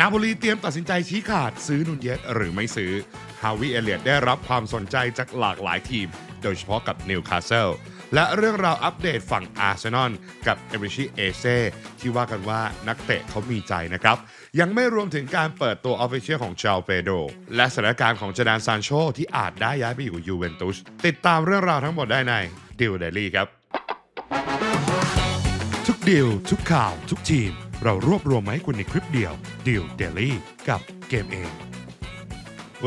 นาโปลีเตรียมตัดสินใจชี้ขาดซื้อนุนเยสหรือไม่ซื้อ ฮาวิเอเลียตได้รับความสนใจจากหลากหลายทีม โดยเฉพาะกับนิวคาสเซิลและเรื่องราวอัปเดตฝั่งอาร์เซนอลกับเอริชิเอเซ่ที่ว่ากันว่านักเตะเขามีใจนะครับ ยังไม่รวมถึงการเปิดตัวออฟฟิเชียลของเจาเปโด และสถานการณ์ของเจดานซานโชที่อาจได้ย้ายไปอยู่ยูเวนตุสติดตามเรื่องราวทั้งหมดได้ในดิวเดลี่ครับ ทุกดีลทุกข่าวทุกทีม เรารวบรวมมาให้คุณในคลิปเดียวดีลเดลี่กับเกมเอง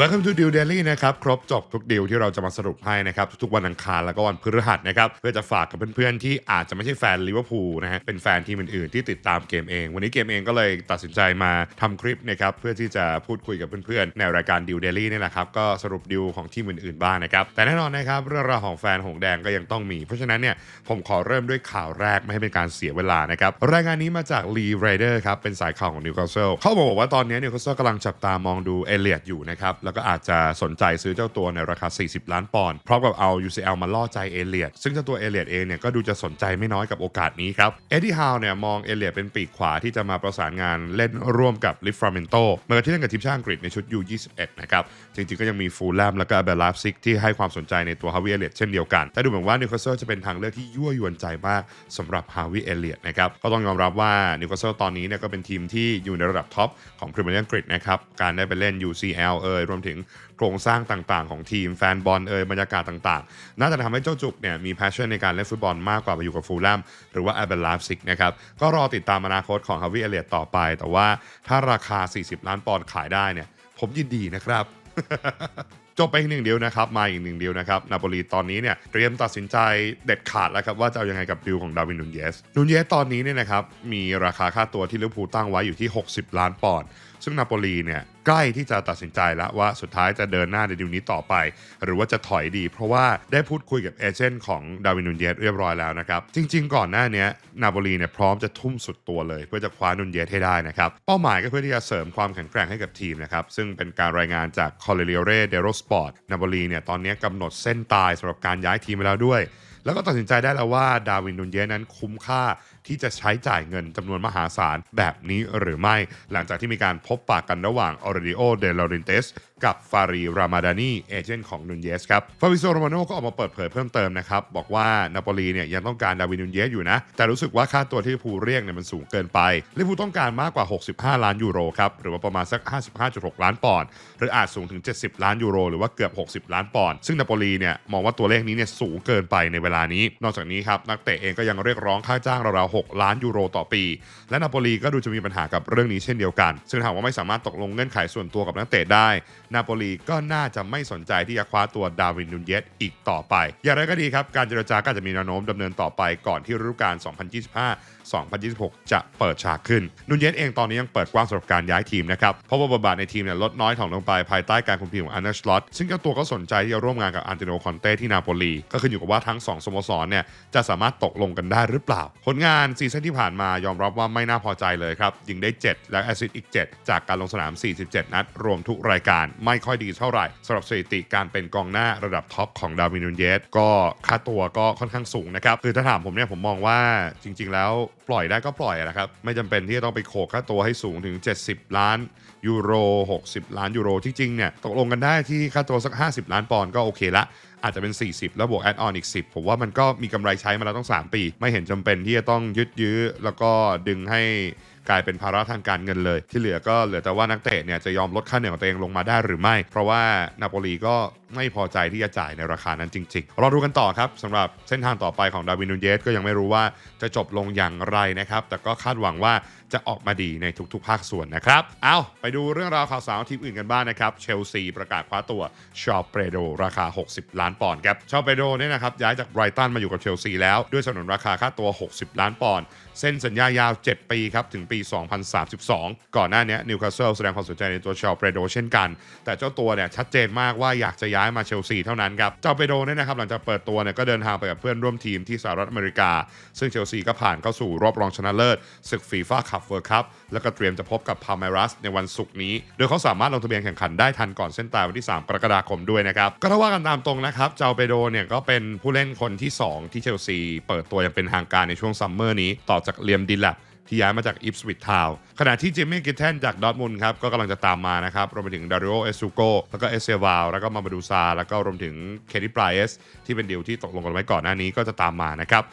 Welcome to Deal Daily นะครับ ครบจบทุกดีลที่เราจะมาสรุปให้นะครับ ทุกวันอังคารแล้วก็วันพฤหัสนะครับ เพื่อจะฝากกับเพื่อนๆ ที่อาจจะไม่ใช่แฟนลิเวอร์พูลนะฮะ เป็นแฟนทีมอื่นๆ ที่ติดตามเกมเอง วันนี้เกมเองก็เลยตัดสินใจมาทำคลิปนะครับ เพื่อที่จะพูดคุยกับเพื่อนๆ ในรายการ Deal Daily นี่แหละครับ ก็สรุปดีลของทีมอื่นๆ บ้างนะครับ แต่แน่นอนนะครับเรื่องราวของแฟนหงแดงก็ยังต้องมี เพราะฉะนั้นเนี่ยผมขอเริ่มด้วยข่าวแรกไม่ให้เป็นการเสียเวลานะครับ รายงานนี้มาจากลีไรเดอร์ครับ เป็นสายข่าวของนิวคาสเซิลเขาบอกว่าตอนนี้นิวคาสเซิลกำลังจับตามองดูเอเลียดอยู่นะครับแล้วก็อาจจะสนใจซื้อเจ้าตัวในราคา 40 ล้านปอนด์พร้อมกับเอา UCL มาล่อใจเอเลียดซึ่งเจ้าตัวเอเลียดเองเนี่ยก็ดูจะสนใจไม่น้อยกับโอกาสนี้ครับเอ็ดดี้ฮาวเนี่ยมองเอเลียดเป็นปีกขวาที่จะมาประสานงานเล่นร่วมกับลิฟฟราเมนโตเมื่อที่เล่นกับทีมชาติอังกฤษในชุด U21 นะครับจริงๆก็ยังมีฟูลแลมแล้วก็เบลลาฟซิกที่ให้ความสนใจในตัวฮาวิเอเลียดเช่นเดียวกัน แต่ดูเหมือนว่านิวคาสเซิลจะเป็นทางเลือกที่ยั่วยวนใจมากสำหรับฮาวิเอเลียดนะครับก็ต้องยอมรับว่านิวคาสเซิลตอนนี้เนี่ยก็เป็นทีมที่อยู่ในระดับท็อปของพรีเมียร์ลีกอังกฤษนะครับการได้ไปเล่น UCL เอยรวมถึงโครงสร้างต่างๆ ของทีมแฟนบอลเอ่ยบรรยากาศต่างๆ น่าจะทำให้เจ้าจุกเนี่ยมี passion ในการเล่นฟุตบอลมากกว่าไปอยู่กับฟูลแลมหรือว่าแอเบลลาฟซิกนะครับก็รอติดตามอนาคตของฮาวิเอเลียตต่อไป แต่ว่าถ้าราคา 40 ล้านปอนด์ขายได้เนี่ยผมยินดีนะครับจบไปอีกหนึ่งเดียวนะครับมาอีกหนึ่งเดียวนะครับนาโปลีตอนนี้เนี่ยเตรียมตัดสินใจเด็ดขาดแล้วครับว่าจะเอาอยังไงกับดิวของดาวินนูนเยสนูนเยสตอนนี้เนี่ยนะครับมีราคาค่าตัวที่ลิเวอร์พูลตั้งไว้อยู่ที่ 60 ล้านปอนด์ซึ่งนาโปลีเนี่ย ใกล้ที่จะตัดสินใจแล้วว่าสุดท้ายจะเดินหน้าในดิวนี้ต่อไป หรือว่าจะถอยดี เพราะว่าได้พูดคุยกับเอเจนต์ของดาวินนูนเยสเรียบร้อยแล้วนะครับ จริง ๆ ก่อนหน้านี้นาโปลีเนี่ยพร้อมจะทุ่มสุดตัวเลย เพื่อจะคว้านูนเยสให้ได้นะครับ เป้าหมายก็เพื่อที่จะเสริมความแข็งแกร่งให้กับทีมนะครับ ซึ่งเป็นการรายงานจากคอร์เรเลียเรเดโรสปอร์ตนาโปลีเนี่ยตอนนี้กำหนดเส้นตายสำหรับการย้ายทีมไปแล้วด้วย แล้วก็ตัดสินใจได้แล้วว่าดาวินนูนเยสนั้นคุ้มค่า ที่จะใช้จ่ายเงินจำนวนมหาศาลแบบนี้หรือไม่ หลังจากที่มีการพบปากกันระหว่างออร์ดิโอเดลอรินเตสกับฟารีรามาดานีเอเจนต์ของนูนเยสครับฟาบิโซโรมาโนก็ออกมาเปิดเผยเพิ่มเติมนะครับ บอกว่านาโปลีเนี่ยยังต้องการดาวินนูนเยสอยู่นะ แต่รู้สึกว่าค่าตัวที่ลิเวอร์พูลเรียกเนี่ยมันสูงเกินไปลิเวอร์พูลต้องการมากกว่า 65 ล้านยูโรครับ หรือว่าประมาณสัก 55.6 ล้านปอนด์หรืออาจสูงถึง 70 ล้านยูโร หรือว่าเกือบ 60 ล้านปอนด์ซึ่งนาโปลีเนี่ยมองว่าตัวเลขนี้เนี่ยสูงเกินไปในเวลานี้ นอกจากนี้ครับนักเตะเองก็ยังเรียกร้องค่าจ้างราวๆ6 ล้านยูโรต่อปี และนาโปลีก็ดูจะมีปัญหากับเรื่องนี้เช่นเดียวกัน ซึ่งถามว่าไม่สามารถตกลงเงื่อนไขส่วนตัวกับนักเตะได้ นาโปลีก็น่าจะไม่สนใจที่จะคว้าตัวดาวินนูนเยสอีกต่อไป อย่างไรก็ดีครับ การเจรจาก็จะมีแนวโน้มดำเนินต่อไปก่อนที่ฤดูกาล 2025 2026 จะเปิดฉากขึ้นนูนเยสเองตอนนี้ยังเปิดกว้างสำหรับการย้ายทีมนะครับ เพราะว่าบทบาทในทีมเนี่ยลดน้อยถอยลงไปภายใต้การคุมทีมของอันเดอร์สลอตซึ่งเจ้าตัวก็สนใจที่จะร่วมงานกับอันเตโนคอนเต้ที่นาโปลี ก็ขึ้นอยู่กับว่าทั้ง 2สโมสรเนี่ยจะสามารถตกลงกันได้หรือเปล่า ผลงานซีซั่นที่ผ่านมายอมรับว่าไม่น่าพอใจเลยครับ ยิงได้ 7 และแอซิสต์อีก 7 จากการลงสนาม 47 นัด รวมทุกรายการไม่ค่อยดีเท่าไหร่สำหรับสถิติการเป็นกองหน้าระดับท็อปของดาวินนูนเยสก็ค่าตัวก็ค่อนข้างสูงนะครับคือถ้าถามผมเนี่ยผมมองว่าจริง ๆ แล้วปล่อยได้ก็ปล่อยนะครับไม่จำเป็นที่จะต้องไปโขกค่าตัวให้สูงถึง 70 ล้านยูโร 60 ล้านยูโรที่จริงเนี่ยตกลงกันได้ที่ค่าตัวสัก 50 ล้านปอนด์ก็โอเคละ อาจจะเป็น 40 แล้วบวกแอดออนอีก 10 ผมว่ามันก็มีกำไรใช้มาแล้วต้อง 3 ปี ไม่เห็นจำเป็นที่จะต้องยืดยื้อแล้วก็ดึงให้ กลายเป็นภาระทางการเงินเลย ที่เหลือก็เหลือแต่ว่านักเตะเนี่ยจะยอมลดค่าเหนื่อยของตัวเองลงมาได้หรือไม่ เพราะว่านาโปลีก็ไม่พอใจที่จะจ่ายในราคานั้นจริงๆ เราดูกันต่อครับสำหรับเส้นทางต่อไปของดาวินูเยสก็ยังไม่รู้ว่าจะจบลงอย่างไรนะครับ แต่ก็คาดหวังว่าจะออกมาดีในทุกๆ ภาคส่วนนะครับ เอาไปดูเรื่องราวข่าวสารทีมอื่นกันบ้างนะครับ เชลซีประกาศคว้าตัวชอเปโดราคา 60 ล้านปอนด์ครับ ชอเปโดเนี่ยนะครับย้ายจากไบรตันมาอยู่กับเชลซีแล้วด้วยสนนราคาค่าตัว 60 ล้านปอนด์ เส้นสัญญายาว 7 ปีครับ ถึงปี 2032 ก่อนหน้านี้นิวคาสเซิลแสดงความสนใจในตัวชลเปโดเช่นกัน แต่เจ้าตัวเนี่ยชัดเจนมากว่าอยากจะย้ายมาเชลซีเท่านั้นครับ เจ้าเปโดเนี่ยนะครับหลังจากเปิดตัวเนี่ยก็เดินทางไปกับเพื่อนร่วมทีมที่สหรัฐอเมริกา ซึ่งเชลซีก็ผ่านเข้าสู่รอบรองชนะเลิศศึกฟีฟ่าคัพเวิร์คัพแล้วก็เตรียมจะพบกับพาเมรัสในวันศุกร์นี้ โดยเขาสามารถลงทะเบียนแข่งขันได้ทันก่อนเส้นตายวันที่ 3 กรกฎาคมด้วยนะครับ ก็ถ้าว่ากันตามตรงนะครับ เจ้าเปโดเนี่ยก็เป็นผู้เล่นคนที่ 2 ที่เชลซีเปิดตัวอย่างเป็นทางการในช่วงซัมเมอร์นี้ต่อจากเลียมดิลแลบ ที่ย้ายมาจากอิปสวิตทาวขณะที่เจมี่กิทเทนจากดอทมุนครับก็กำลังจะตามมานะครับรวมไปถึงดาริโอเอซูโกแล้วก็เอเซวาลแล้วก็มาบาดูซาแล้วก็รวมถึงเคที่ปรายเอสที่เป็นดีลที่ตกลงกันไว้ก่อนหน้านี้ก็จะตามมานะครับ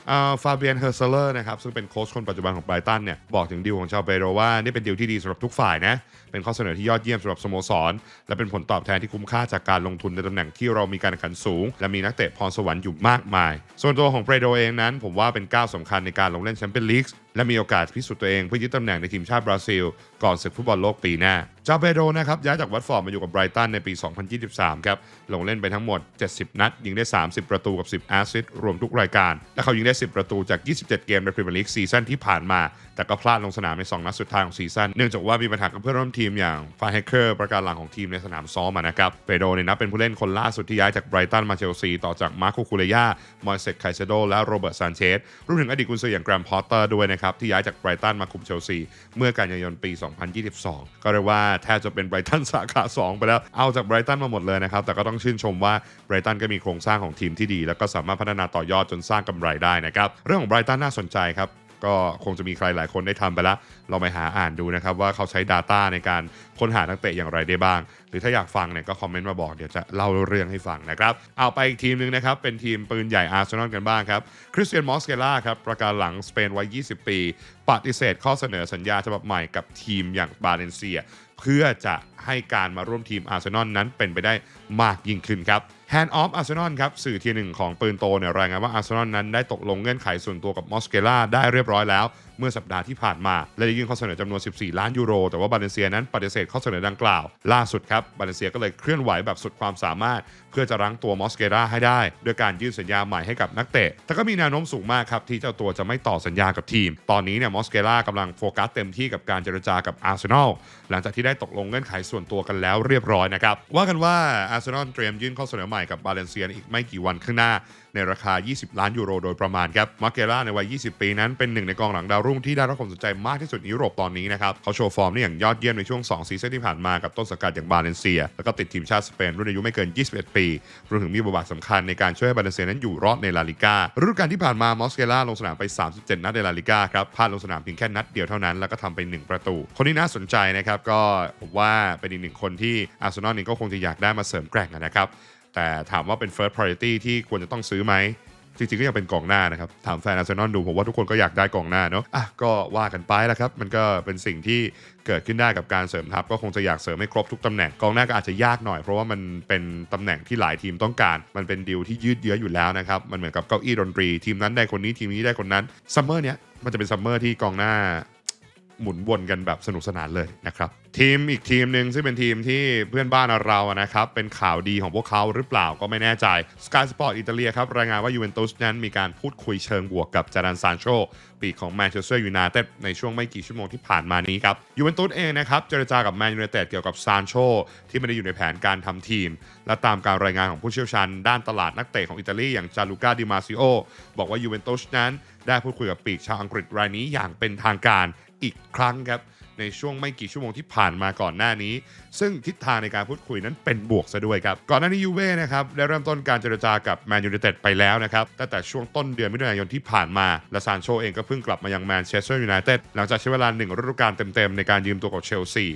ฟาเบียนเฮอร์เซเลอร์นะครับซึ่งเป็นโค้ชคนปัจจุบันของไบรตันเนี่ยบอกถึงดีลของชาวเปโรว่านี่เป็นดีลที่ดีสำหรับทุกฝ่ายนะ เป็นข้อเสนอที่ยอดเยี่ยมสำหรับสโมสร และเป็นผลตอบแทนที่คุ้มค่าจากการลงทุนในตำแหน่งที่เรามีการแข่งขันสูง และมีนักเตะพรสวรรค์อยู่มากมาย ส่วนตัวของเปโดเองนั้น ผมว่าเป็นก้าวสำคัญในการลงเล่นแชมเปี้ยนลีกและมีโอกาสพิสูจน์ตัวเองเพื่อยึดตำแหน่งในทีมชาติบราซิล ก่อนศึกฟุตบอลโลกปีหน้า จาเปโดนะครับย้ายจากวัตฟอร์ดมาอยู่กับไบรตันในปี 2023 ครับ ลงเล่นไปทั้งหมด 70 นัด ยิงได้ 30 ประตูกับ 10 แอสซิสต์รวมทุกรายการ และเขายิงได้ 10 ประตูจาก 27 เกมในพรีเมียร์ลีกซีซั่นที่ผ่านมา แต่ก็พลาดลงสนามใน 2 นัดสุดท้ายของซีซั่น เนื่องจากว่ามีปัญหากับเพื่อนร่วมทีมอย่างฟาเฮเคอร์ประการหลังของทีมในสนามซ้อมอะนะครับเปโดเนี่ยนับเป็นผู้เล่นคนล่าสุดที่ย้ายจากไบรตันมาเชลซีต่อจากมาร์โคคูเลยามอยเซตไคเซโดและโรเบิร์ตซานเชสรวมถึงอดีตกุนซืออย่างแกรมพอตเตอร์ด้วยนะครับที่ย้ายจากไบรตันมาคุมเชลซีเมื่อกันยายนปี 2022 ก็เรียกว่าแทบจะเป็นไบรตันสาขา 2 ไปแล้ว เอาจากไบรตันมาหมดเลยนะครับ แต่ก็ต้องชื่นชมว่าไบรตันก็มีโครงสร้างของทีมที่ดี แล้วก็สามารถพัฒนาต่อยอดจนสร้างกำไรได้นะครับ เรื่องของไบรตันน่าสนใจครับก็คงจะมีใครหลายคนได้ทำไปแล้ว เราไปหาอ่านดูนะครับ ว่าเขาใช้ Data ในการค้นหานักเตะอย่างไรได้บ้าง หรือถ้าอยากฟังเนี่ยก็คอมเมนต์มาบอกเดี๋ยวจะเล่าเรื่องให้ฟังนะครับ เอาไปอีกทีมหนึ่งนะครับ เป็นทีมปืนใหญ่อาร์เซนอลกันบ้างครับ คริสเตียนมอสเกล่าครับ ประกาศหลังสเปนวัย 20 ปี ปฏิเสธข้อเสนอสัญญาฉบับใหม่กับทีมอย่างบาเลนเซีย เพื่อจะให้การมาร่วมทีมอาร์เซนอลนั้นเป็นไปได้มากยิ่งขึ้นครับ Hand of Arsenal ครับสื่อทีหนึ่งของปืนโตเนี่ยรายงานว่าอาร์เซนอลนั้นได้ตกลงเงื่อนไขส่วนตัวกับมอสเกล่าได้เรียบร้อยแล้วเมื่อสัปดาห์ที่ผ่านมา และได้ยื่นข้อเสนอจำนวน 14 ล้านยูโร แต่ว่าบาเลนเซียนั้นปฏิเสธข้อเสนอดังกล่าว ล่าสุดครับบาเลนเซียก็เลยเคลื่อนไหวแบบสุดความสามารถ เพื่อจะรั้งตัวมอสเกล่าให้ได้ด้วยการยื่นสัญญาใหม่ให้กับนักเตะ แต่ก็มีแนวโน้มสูงมากครับที่เจ้าตัวจะไม่ต่อสัญญากับทีม ตอนนี้เนี่ยมอสเกล่ากำลังโฟกัสเต็มที่กับการเจรจากับอาร์เซนอลหลังจากที่ได้ตกลงเงื่อนไขส่วนตัวกันแล้วเรียบร้อยนะครับว่ากันว่าอาร์เซนอลเตรียมยื่นข้อเสนอใหม่กับบาเลนเซียอีกไม่กี่วันข้างหน้า ในราคา 20 ล้านยูโรโดยประมาณครับมาเกล่าในวัย 20 ปีนั้นเป็นหนึ่งในกองหลังดาวรุ่งที่ได้รับความสนใจมากที่สุดในยุโรปตอนนี้นะครับเขาโชว์ฟอร์มได้อย่างยอดเยี่ยมในช่วง 2 ซีซั่นที่ผ่านมากับต้นสังกัดอย่างบาเลนเซีย แล้วก็ติดทีมชาติสเปนรุ่นอายุไม่เกิน 21 ปีรวมถึงมีบทบาทสำคัญในการช่วยให้บาเลนเซียนั้นอยู่รอดในลาลิก้าฤดูกาลที่ผ่านมามอสเกล่าลงสนามไป 37 นัดในลาลิก้าครับพลาดลงสนามเพียงแค่นัดเดียวเท่านั้นแล้วก็ทำไป 1 ประตู คนนี้น่าสนใจนะครับก็ผมว่าเป็นอีกหนึ่งคนที่อาร์เซนอลเองก็คงจะอยากได้มาเสริมแกร่งนะครับ แต่ถามว่าเป็น first priority ที่ควรจะต้องซื้อไหมจริงๆก็ยังเป็นกองหน้านะครับ ถามแฟนอาร์เซนอลดูผมว่าทุกคนก็อยากได้กองหน้าเนาะอะก็ว่ากันไปแล้วครับ มันก็เป็นสิ่งที่เกิดขึ้นได้กับการเสริมทัพ ก็คงจะอยากเสริมให้ครบทุกตำแหน่งกองหน้าก็อาจจะยากหน่อยเพราะว่ามันเป็นตำแหน่งที่หลายทีมต้องการ มันเป็นดีลที่ยืดเยื้ออยู่แล้วนะครับ มันเหมือนกับเก้าอี้ดนตรี ทีมนั้นได้คนนี้ทีมนี้ได้คนนั้นซัมเมอร์เนี้ยมันจะเป็นซัมเมอร์ที่กองหน้า หมุนวนกันแบบสนุกสนานเลยนะครับ ทีมอีกทีมหนึ่งซึ่งเป็นทีมที่เพื่อนบ้านเรานะครับ เป็นข่าวดีของพวกเขาหรือเปล่าก็ไม่แน่ใจ Sky Sport อิตาเลียครับ รายงานว่ายูเวนตุสนั้นมีการพูดคุยเชิงบวกกับจารันซานโชปีกของแมนเชสเตอร์ยูไนเต็ดในช่วงไม่กี่ชั่วโมงที่ผ่านมานี้ครับยูเวนตุสเองนะครับเจรจากับแมนยูไนเต็ดเกี่ยวกับซานโชที่ไม่ได้อยู่ในแผนการทำทีม และตามการรายงานของผู้เชี่ยวชาญด้านตลาดนักเตะของอิตาลีอย่างจาลูกาดิมาซิโอบอกว่ายูเวนตุสนั้นได้พูดคุยกับปีกชาวอังกฤษรายนี้อย่างเป็นทางการ อีกครั้งครับในช่วงไม่กี่ชั่วโมงที่ผ่านมาก่อนหน้านี้ ซึ่งทิศทางในการพูดคุยนั้นเป็นบวกซะด้วยครับก่อนหน้านี้ยูเว่นะครับได้เริ่มต้นการเจรจากับแมนยู i นเต็ดไปแล้วนะครับตั้งแต่ช่วงต้นเดือนมิถุนายนที่ผ่านมาและซานโชเองก็เพิ่งกลับมายังแมนเชสเตอร์ยูไนเต็ดหลังจากใช้เวลาหนึ่งฤดูกาลเต็มๆในการยืมตัวกับเชลซี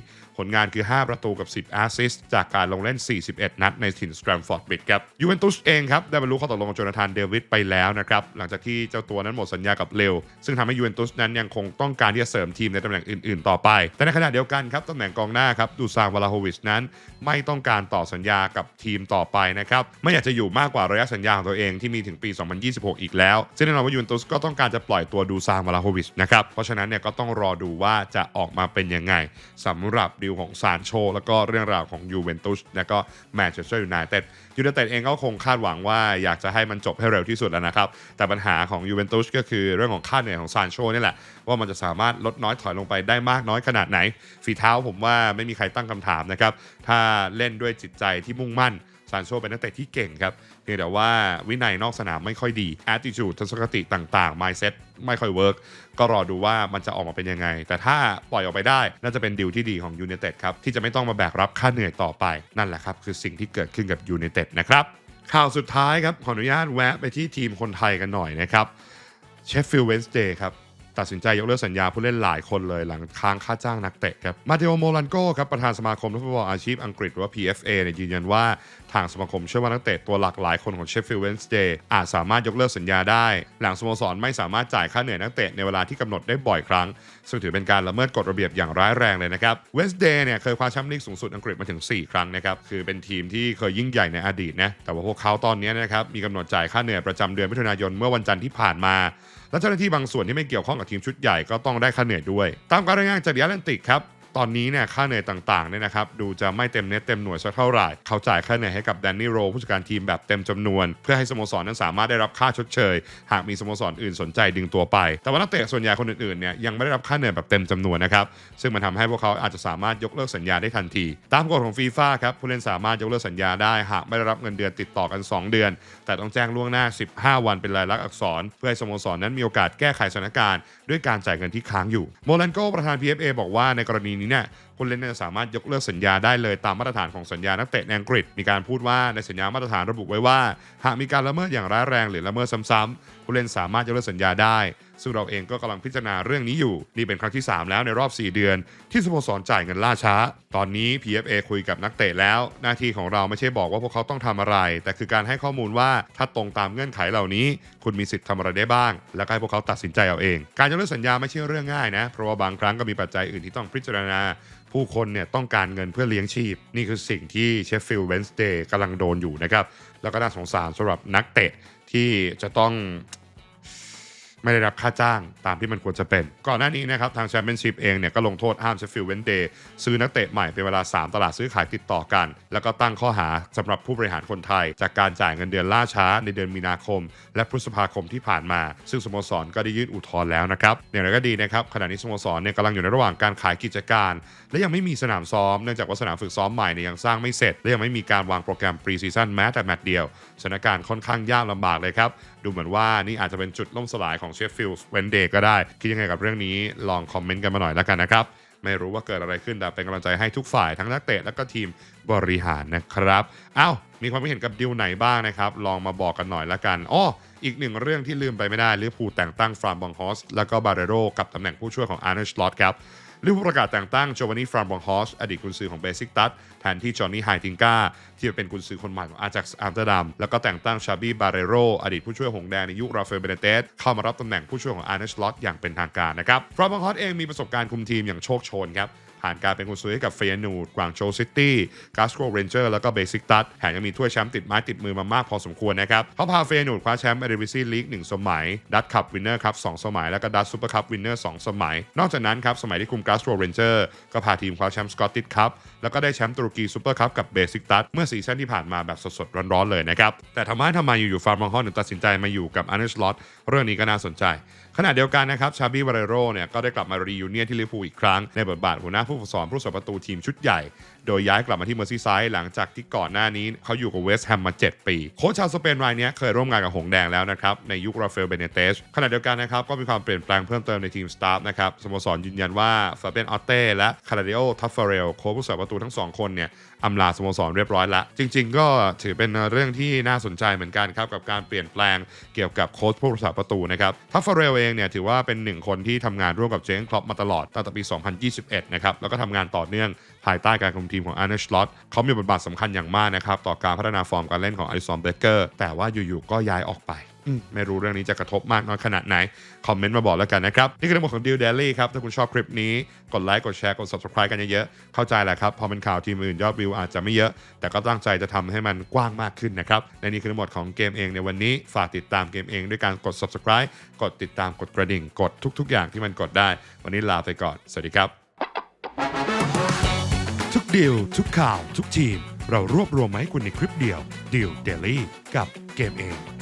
ผลงานคือ 5 ประตูกับ 10 แอสซิสต์จากการลงเล่น 41 นัดในถิ่นสแตรมฟอร์ดบิดครับยูเวนตุสเองครับ ได้บรรลุข้อตกลงกับโจนาธานเดวิดไปแล้วนะครับ หลังจากที่เจ้าตัวนั้นหมดสัญญากับเร็วซึ่งทำให้ยูเวนตุสนั้นยังคงต้องการที่จะเสริมทีมในตำแหน่งอื่นๆ ต่อไป แต่ในขณะเดียวกันครับตำแหน่งกองหน้าครับดูซางวาลาโฮวิชนั้น ไม่ต้องการต่อสัญญากับทีมต่อไปนะครับ ไม่อยากจะอยู่มากกว่าระยะสัญญาของตัวเองที่มีถึงปี 2026 อีกแล้วซึ่งแน่นอนว่ายูเวนตุสก็ต้องการจะปล่อยตัวดูซางวาลาโฮวิชนะครับ เพราะฉะนั้นเนี่ยก็ต้องรอดูว่าจะออกมาเป็นยังไงสำหรับดีลของซานโชแล้วก็เรื่องราวของยูเวนตุสและก็แมนเชสเตอร์ยูไนเต็ด ยูไนเต็ดเองก็คงคาดหวังว่าอยากจะให้มันจบให้เร็วที่สุดแล้วนะครับ แต่ปัญหาของยูเวนตุสก็คือเรื่องของค่าเหนื่อยของซานโชนี่แหละ ว่ามันจะสามารถลดน้อยถอยลงไปได้มากน้อยขนาดไหน ฝีเท้าผมว่าไม่มีใครตั้งคำถามนะครับ ถ้าเล่นด้วยจิตใจที่มุ่งมั่น ซานโชเป็นนักเตะที่เก่งครับเพียงแต่ว่าวินัยนอกสนามไม่ค่อยดี attitude ทัศนคติต่างๆ mindset ไม่ค่อยเวิร์กก็รอดูว่ามันจะออกมาเป็นยังไง แต่ถ้าปล่อยออกไปได้ น่าจะเป็นดีลที่ดีของยู i นเต็ดครับ ที่จะไม่ต้องมาแบกรับค่าเหนื่อยต่อไปนั่นแหละครับ คือสิ่งที่เกิดขึ้นกับยู i นเต็ดนะครับ ข่าวสุดท้ายครับ ขออนุญาตแวะไปที่ทีมคนไทยกันหน่อยนะครับเชฟฟิลด์เวนสเดย์ครับตัดสินใจยกเลิกสัญญาผู้เล่นหลายคนเลยหลังค้างค่าจ้างนักเตะครับมาเตโอโมลันโกครับประธานสมาคมฟุตบอลอาชีพอังกฤษหรือว่า PFA เนี่ยยืนยันว่าทางสมาคมเชื่อว่านักเตะตัวหลักหลายคนของเชฟฟิลด์เวนสเดย์อาจสามารถยกเลิกสัญญาได้ หลังสโมสรไม่สามารถจ่ายค่าเหนื่อยนักเตะในเวลาที่กำหนดได้บ่อยครั้ง ซึ่งถือเป็นการละเมิดกฎระเบียบอย่างร้ายแรงเลยนะครับเวสเดย์เนี่ยเคยคว้าแชมป์ลีกสูงสุดอังกฤษมาถึง 4 ครั้งนะครับคือเป็นทีมที่เคยยิ่งใหญ่ในอดีตนะแต่ว่าพวกเขาตอนนี้นะครับมีกำหนดจ่ายค่าเหนื่อยประจำเดือนมิถุนายนเมื่อวันจันทร์ที่ผ่านมาและเจ้าหน้าที่บางส่วนที่ไม่เกี่ยวข้องกับทีมชุดใหญ่ก็ต้องได้ค่าเหนื่อยด้วย ตามการรายงานจากเดิแอตแลนติกครับ ตอนนี้เนี่ยค่าเหนื่อยต่างๆเนี่ยนะครับดูจะไม่เต็มเน็ตเต็มหน่วยสักเท่าไหร่ เขาจ่ายค่าเหนื่อยให้กับแดนนี่โรผู้จัดการทีมแบบเต็มจำนวน เพื่อให้สโมสรนั้นสามารถได้รับค่าชดเชย หากมีสโมสรอื่นสนใจดึงตัวไป แต่ว่านักเตะส่วนใหญ่คนอื่นๆเนี่ยยังไม่ได้รับค่าเหนื่อยแบบเต็มจำนวนนะครับซึ่งมันทำให้พวกเขาอาจจะสามารถยกเลิกสัญญาได้ทันที ตามกฎของฟีฟ่าครับผู้เล่นสามารถยกเลิกสัญญาได้หากไม่ได้รับเงินเดือนติดต่อกัน 2 เดือน แต่ต้องแจ้งล่วงหน้า 15 วันเป็นลายลักษณ์อักษร เพื่อให้สโมสรนั้นมีโอกาสแก้ไขสถานการณ์ด้วยการจ่ายเงินที่ค้างอยู่โมลันโกประธาน PFA บอกว่าในกรณีนี้เนี่ยผู้เล่นจะสามารถยกเลิกสัญญาได้เลยตามมาตรฐานของสัญญานักเตะในอังกฤษ มีการพูดว่าในสัญญามาตรฐานระบุไว้ว่า หากมีการละเมิดอย่างร้ายแรงหรือละเมิดซ้ำๆผู้เล่นสามารถยกเลิกสัญญาได้ ซึ่งเราเองก็กำลังพิจารณาเรื่องนี้อยู่ นี่เป็นครั้งที่ 3 แล้วในรอบ 4 เดือน ที่สโมสรจ่ายเงินล่าช้า ตอนนี้ PFA คุยกับนักเตะแล้ว หน้าที่ของเราไม่ใช่บอกว่าพวกเขาต้องทำอะไร แต่คือการให้ข้อมูลว่าถ้าตรงตามเงื่อนไขเหล่านี้ คุณมีสิทธิ์ทำอะไรได้บ้าง แล้วให้พวกเขาตัดสินใจเอาเอง การยกเลิกสัญญาไม่ใช่เรื่องง่ายนะ เพราะว่าบางครั้งก็มีปัจจัยอื่นที่ต้องพิจารณาผู้คนเนี่ยต้องการเงินเพื่อเลี้ยงชีพ นี่คือสิ่งที่เชฟฟิลด์เวนสเดย์กำลังโดนอยู่นะครับ แล้วก็น่าสงสารสำหรับนักเตะที่จะต้อง ไม่ได้รับค่าจ้างตามที่มันควรจะเป็น ก่อนหน้านี้นะครับทางแชมเปี้ยนชิพเองเนี่ยก็ลงโทษห้ามเชฟฟิลด์เวนเดย์ซื้อนักเตะใหม่เป็นเวลา 3 ตลาดซื้อขายติดต่อกัน แล้วก็ตั้งข้อหาสำหรับผู้บริหารคนไทย จากการจ่ายเงินเดือนล่าช้าในเดือนมีนาคม และพฤษภาคมที่ผ่านมา ซึ่งสโมสรก็ได้ยื่นอุทธรณ์แล้วนะครับอย่างไรก็ดีนะครับขณะนี้สโมสรเนี่ยกำลังอยู่ในระหว่างการขายกิจการ และยังไม่มีสนามซ้อมเนื่องจากว่าสนามฝึกซ้อมใหม่เนี่ยยังสร้างไม่เสร็จและยังไม่มีการวางโปรแกรมปรีซีซั่นแม้แต่แมตช์เดียวสถานการณ์ค่อนข้างยากลำบากเลยครับดูเหมือนว่านี่อาจจะเป็นจุดล่มสลายของเชฟฟิลด์เวนเดย์ก็ได้ คิดยังไงกับเรื่องนี้ลองคอมเมนต์กันมาหน่อยแล้วกันนะครับ ไม่รู้ว่าเกิดอะไรขึ้นแต่เป็นกำลังใจให้ทุกฝ่ายทั้งนักเตะและก็ทีมบริหารนะครับเอ้ามีความคิดเห็นกับดิวไหนบ้างนะครับ ลองมาบอกกันหน่อยละกันอ้ออีกหนึ่งเรื่องที่ลืมไปไม่ได้ลิเวอร์พูลแต่งตั้งฟรานบองฮอสแล้วก็บาเรโรกับตำแหน่งผู้ช่วยของอาร์เนสลอตครับ ลิเวอร์พูลประกาศแต่งตั้งโจวานี่ฟรานบองฮอสอดีตกุนซือของเบสิกตัสแทนที่จอห์นนี่ไฮทิงกาที่เป็นกุนซือคนใหม่ของอาจากอัมสเตอร์ดัมแล้วก็แต่งตั้งชาบี้บาเรโรอดีตผู้ช่วยหงแดงในยุคราเฟลเบเนเตสเข้ามารับตำแหน่งผู้ช่วยของอาร์เนสล็อตอย่างเป็นทางการนะครับฟรานบองฮอสเองมีประสบการณ์คุมทีมอย่างโชคโชนครับ ผ่านการเป็นกุนซือให้กับเฟียนูดกวางโจซิตี้กาสโกเรนเจอร์แล้วก็เบสิกตัสแถมยังมีถ้วยแชมป์ติดไม้ติดมือมามากพอสมควรนะครับเขาพาเฟียนูดคว้าแชมป์เอเดวิซีลีกหนึ่งสมัย ดัตคัพวินเนอร์ครับสองสมัย แล้วก็ดัตซูเปอร์คัพวินเนอร์สองสมัย นอกจากนั้นครับสมัยที่คุมกาสโกเรนเจอร์ก็พาทีมคว้าแชมป์สกอตติชคัพแล้วก็ได้แชมป์ตุรกีซูเปอร์คัพกับเบสิกตัสเมื่อซีซั่นที่ผ่านมาแบบสดๆร้อนๆเลยนะครับแต่ทำไมทำไมอยู่ๆฟาร์มองฮอนถึงตัดสินใจมาอยู่กับอาร์เนสลอตเรื่องนี้ก็น่าสนใจ ขณะเดียวกันนะครับชาบีวาเรโรเนี่ยก็ได้กลับมารียูเนียที่ลิฟูอีกครั้งในบทบาทหัวหน้าผู้ฝึกสอนผู้สอนประตูทีมชุดใหญ่ โดยย้ายกลับมาที่เมอร์ซีไซด์หลังจากที่ก่อนหน้านี้เขาอยู่กับเวสต์แฮมมา 7 ปี โค้ชชาวสเปนรายนี้เคยร่วมงานกับหงแดงแล้วนะครับ ในยุคราฟาเอลเบเนเตสขณะเดียวกันนะครับ ก็มีความเปลี่ยนแปลงเพิ่มเติมในทีมสตาฟนะครับสโมสรยืนยันว่าฟาเบนออเต้และคาราเดโอทัฟเฟเรลโค้ชผู้สอนประตูทั้งสองคนเนี่ยอำลาสโมสรเรียบร้อยแล้วจริง ๆ ก็ถือเป็นเรื่องที่น่าสนใจเหมือนกันครับกับการเปลี่ยนแปลงเกี่ยวกับโค้ชผู้รักษาประตูนะครับทัฟเฟเรลเองเนี่ยถือว่าเป็นหนึ่งคนที่ทำงานร่วมกับเจนคลอปมาตลอดตั้งแต่ปี 2021 นะครับแล้วก็ทำงานต่อเนื่องภายใต้การคุมทีมของอาร์เนชลอตเขามีบทบาทสำคัญอย่างมากนะครับ ต่อการพัฒนาฟอร์มการเล่นของอลิซอนเบเกอร์แต่ว่าอยู่ๆก็ย้ายออกไปอืมไม่รู้เรื่องนี้จะกระทบมากน้อยขนาดไหน คอมเมนต์มาบอกแล้วกันนะครับ นี่คือทั้งหมดของ Deal Daily ครับ ถ้าคุณชอบคลิปนี้ กดไลค์กดแชร์กด subscribe กันเยอะๆ เข้าใจแหละครับ พอเป็นข่าวทีมอื่นยอดวิวอาจจะไม่เยอะ แต่ก็ตั้งใจจะทำให้มันกว้างมากขึ้นนะครับและนี่คือทั้งหมดของเกมเองในวันนี้ฝากติดตามเกมเองด้วยการกด subscribe กดติดตามกดกระดิ่งกดทุก ๆ อย่างที่มันกดได้ วันนี้ลาไปก่อนสวัสดีครับทุก ดีลทุกข่าว ทุกทีม เรารวบรวมมาให้คุณในคลิปเดียวดีลเดลี่กับเกมเอง